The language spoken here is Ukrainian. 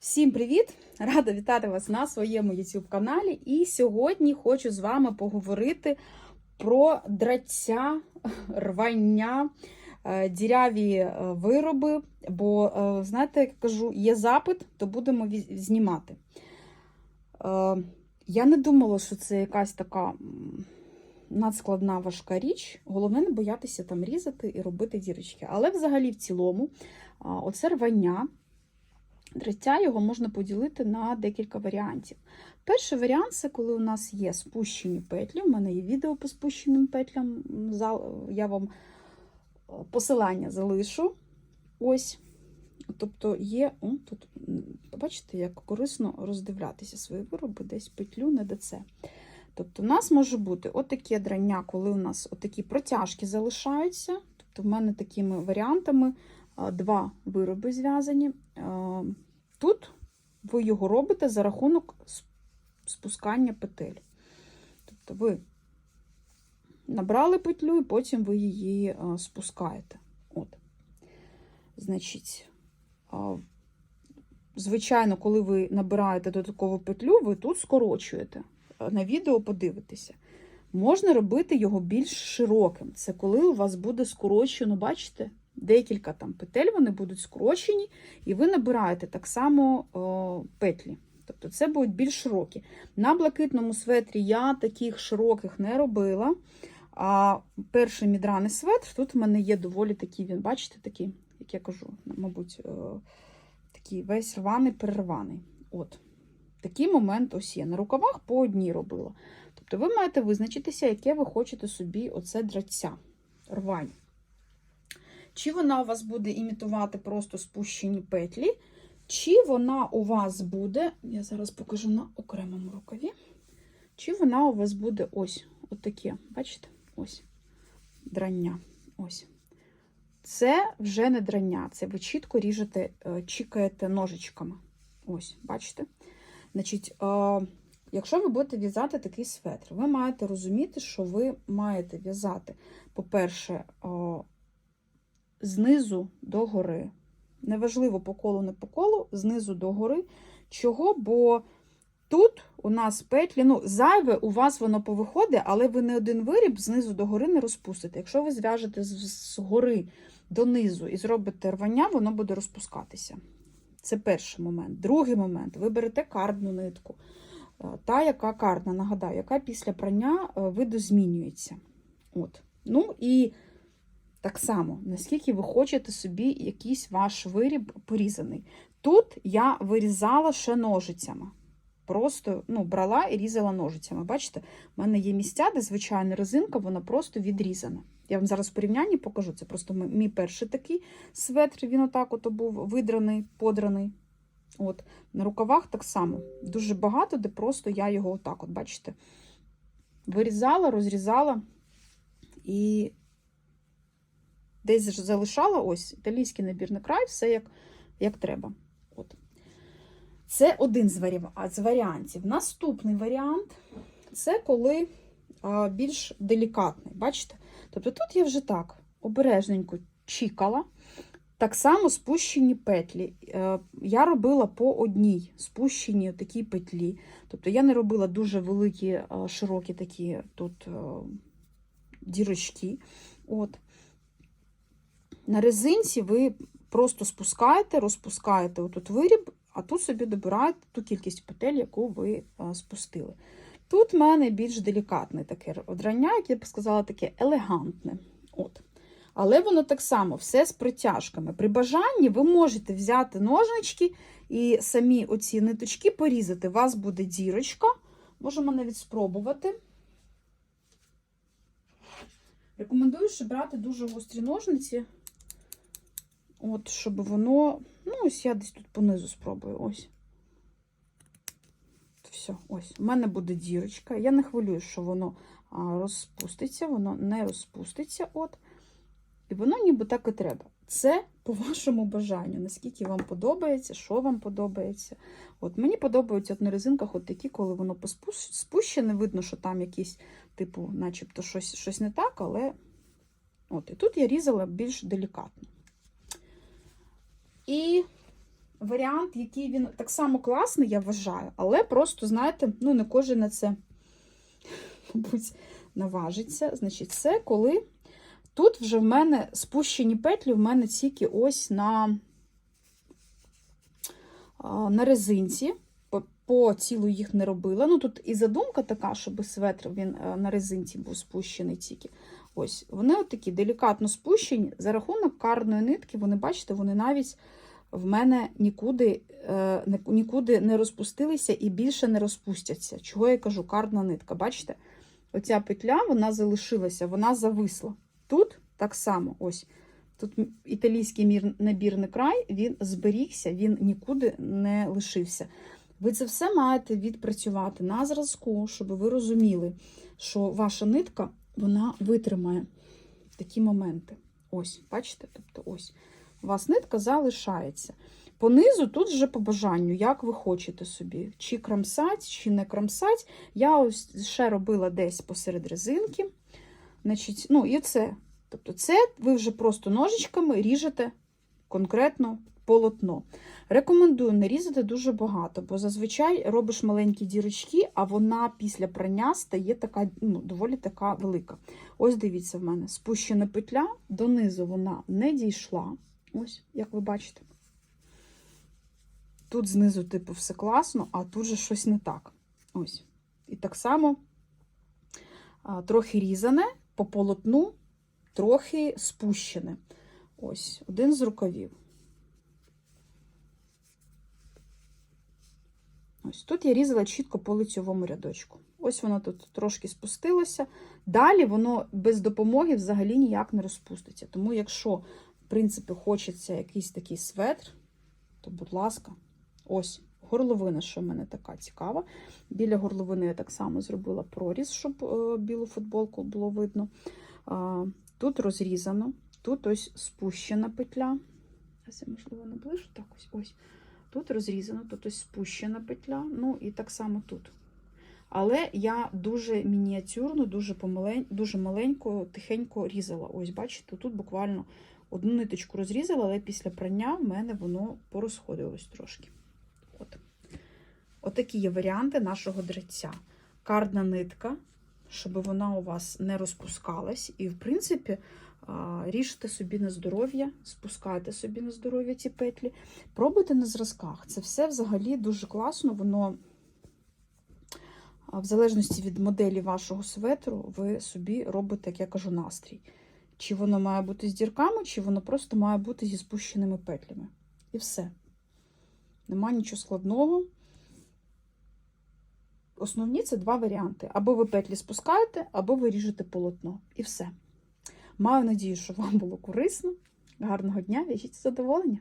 Всім привіт! Рада вітати вас на своєму YouTube каналі. І сьогодні хочу з вами поговорити про драття, рвання, е, діряві е, вироби. Бо, е, знаєте, як кажу, є запит, то будемо знімати. Я не думала, що це якась така надскладна важка річ. Головне не боятися там різати і робити дірочки. Але взагалі в цілому, оце рвання. Драття його можна поділити на декілька варіантів. Перший варіант це коли у нас є спущені петлі. У мене є відео по спущеним петлям. Я вам е, посилання залишу. Ось. Тобто є, о, тут, бачите, як корисно роздивлятися свої вироби, десь петлю, не де це. Тобто, у нас може бути отаке драння, коли у нас отакі протяжки залишаються. Тобто, в мене такими варіантами два вироби зв'язані. Тут ви його робите за рахунок спускання петель. Тобто ви набрали петлю і потім ви її спускаєте. От. Значить, звичайно, коли ви набираєте додаткову петлю, ви тут скорочуєте. На відео подивитеся. Можна робити його більш широким. Це коли у вас буде скорочено, бачите, декілька там петель, вони будуть скорочені, і ви набираєте так само о, петлі. Тобто це будуть більш широкі. На блакитному светрі я таких широких не робила. А перший мідраний светр, тут в мене є доволі такий, він, бачите, такий, як я кажу, мабуть, е, такий весь рваний, перерваний. От. Такий момент ось є. На рукавах по одній робила. Тобто ви маєте визначитися, яке ви хочете собі оце драття, рвань. Чи вона у вас буде імітувати просто спущені петлі, чи вона у вас буде, я зараз покажу на окремому рукаві, чи вона у вас буде ось отаке, бачите? Ось драння. Ось. Це вже не драння, це ви чітко ріжете, е, чікаєте ножичками. Ось, бачите? Значить, е, якщо ви будете в'язати такий светр, ви маєте розуміти, що ви маєте в'язати, по-перше, е, знизу до гори. Неважливо по колу, не по колу, знизу до гори. Чого? Бо тут у нас петлі, ну, зайве у вас воно повиходить, але ви не один виріб знизу до гори не розпустите. Якщо ви зв'яжете з, гори донизу і зробите рвання, воно буде розпускатися. Це перший момент. Другий момент. Ви берете кардну нитку. Е, Та, яка кардна, нагадаю, яка після прання е, видозмінюється. От. Ну і так само, наскільки ви хочете собі якийсь ваш виріб порізаний. Тут я вирізала ще ножицями. Просто ну, брала і різала ножицями. Бачите, в мене є місця, де звичайна резинка, вона просто відрізана. Я вам зараз в порівнянні покажу. Це просто мій перший такий светр, він отак от був видраний, подраний. От. На рукавах так само. Дуже багато, де просто я його отак, от, бачите, вирізала, розрізала і десь ж залишала ось італійський набірний край, все як, як треба. От. Це один з, варі... з варіантів. Наступний варіант це коли а, більш делікатний. Бачите? Тобто тут я вже так обережненько чікала. Так само спущені петлі. Е, Я робила по одній спущені такі петлі. Тобто я не робила дуже великі, е, широкі такі тут е, дірочки. От. На резинці ви просто спускаєте, розпускаєте отут виріб, а тут собі добираєте ту кількість петель, яку ви е, спустили. Тут в мене більш делікатне таке одрання, як я б сказала, таке елегантне. От. Але воно так само, все з притяжками. При бажанні ви можете взяти ножнички і самі оці ниточки порізати. У вас буде дірочка. Можемо навіть спробувати. Рекомендую ще брати дуже гострі ножниці. От, щоб воно. Ну, ось я десь тут понизу спробую. Ось. Все, ось. У мене буде дірочка. Я не хвилюю, що воно розпуститься, воно не розпуститься. От. І воно ніби так і треба. Це по вашому бажанню, наскільки вам подобається, що вам подобається. От Мені подобаються от на резинках от такі, коли воно спущене, видно, що там якісь, типу, начебто щось, щось не так, але от, і тут я різала більш делікатно. І варіант, який він так само класний, я вважаю, але просто, знаєте, ну не кожен на це, мабуть, наважиться. Значить, це коли тут вже в мене спущені петлі, в мене тільки ось на, на резинці. По- цілу їх не робила. Ну тут і задумка така, щоб светр він е, на резинці був спущений тільки. Ось, вони такі делікатно спущені. За рахунок карної нитки, вони, бачите, вони навіть в мене нікуди, е, нікуди не розпустилися і більше не розпустяться. Чого я кажу, карна нитка. Бачите? Оця петля вона залишилася, вона зависла. Тут так само, ось. Тут італійський мір, набірний край, він зберігся, він нікуди не лишився. Ви це все маєте відпрацювати на зразку, щоб ви розуміли, що ваша нитка вона витримає такі моменти. Ось, бачите? Тобто, ось у вас нитка залишається. Понизу тут вже по бажанню, як ви хочете собі, чи крамсать, чи не крамсать. Я ось ще робила десь посеред резинки. Значить, ну і це. Тобто, це ви вже просто ножичками ріжете конкретно полотно. Рекомендую не різати дуже багато, бо зазвичай робиш маленькі дірочки, а вона після прання стає така, ну, доволі така велика. Ось дивіться, в мене спущена петля, донизу вона не дійшла. Ось, як ви бачите. Тут знизу, типу, все класно, а тут же щось не так. Ось. І так само трохи різане по полотну, трохи спущене. Ось, один з рукавів. Ось тут я різала чітко по лицьовому рядочку. Ось воно тут трошки спустилося. Далі воно без допомоги взагалі ніяк не розпуститься. Тому, якщо, в принципі, хочеться якийсь такий светр, то, будь ласка, ось горловина, що в мене така цікава. Біля горловини я так само зробила проріз, щоб е, білу футболку було видно. Тут розрізано, тут ось спущена петля. Зараз я, можливо, наближу. Так, ось ось. Тут розрізано, тут ось спущена петля, ну і так само тут. Але я дуже мініатюрно, дуже помалень, дуже маленько, тихенько різала. Ось, бачите, тут буквально одну ниточку розрізала, але після прання в мене воно порозходилось трошки. От. Отакі є варіанти нашого дреця. Кардна нитка, щоб вона у вас не розпускалась. І, в принципі, ріжте собі на здоров'я, спускайте собі на здоров'я ці петлі. Пробуйте на зразках. Це все взагалі дуже класно. Воно, в залежності від моделі вашого светру, ви собі робите, як я кажу, настрій. Чи воно має бути з дірками, чи воно просто має бути зі спущеними петлями. І все. Нема нічого складного. Основні це два варіанти. Або ви петлі спускаєте, або ви ріжете полотно. І все. Маю надію, що вам було корисно. Гарного дня, в'яжіть задоволення!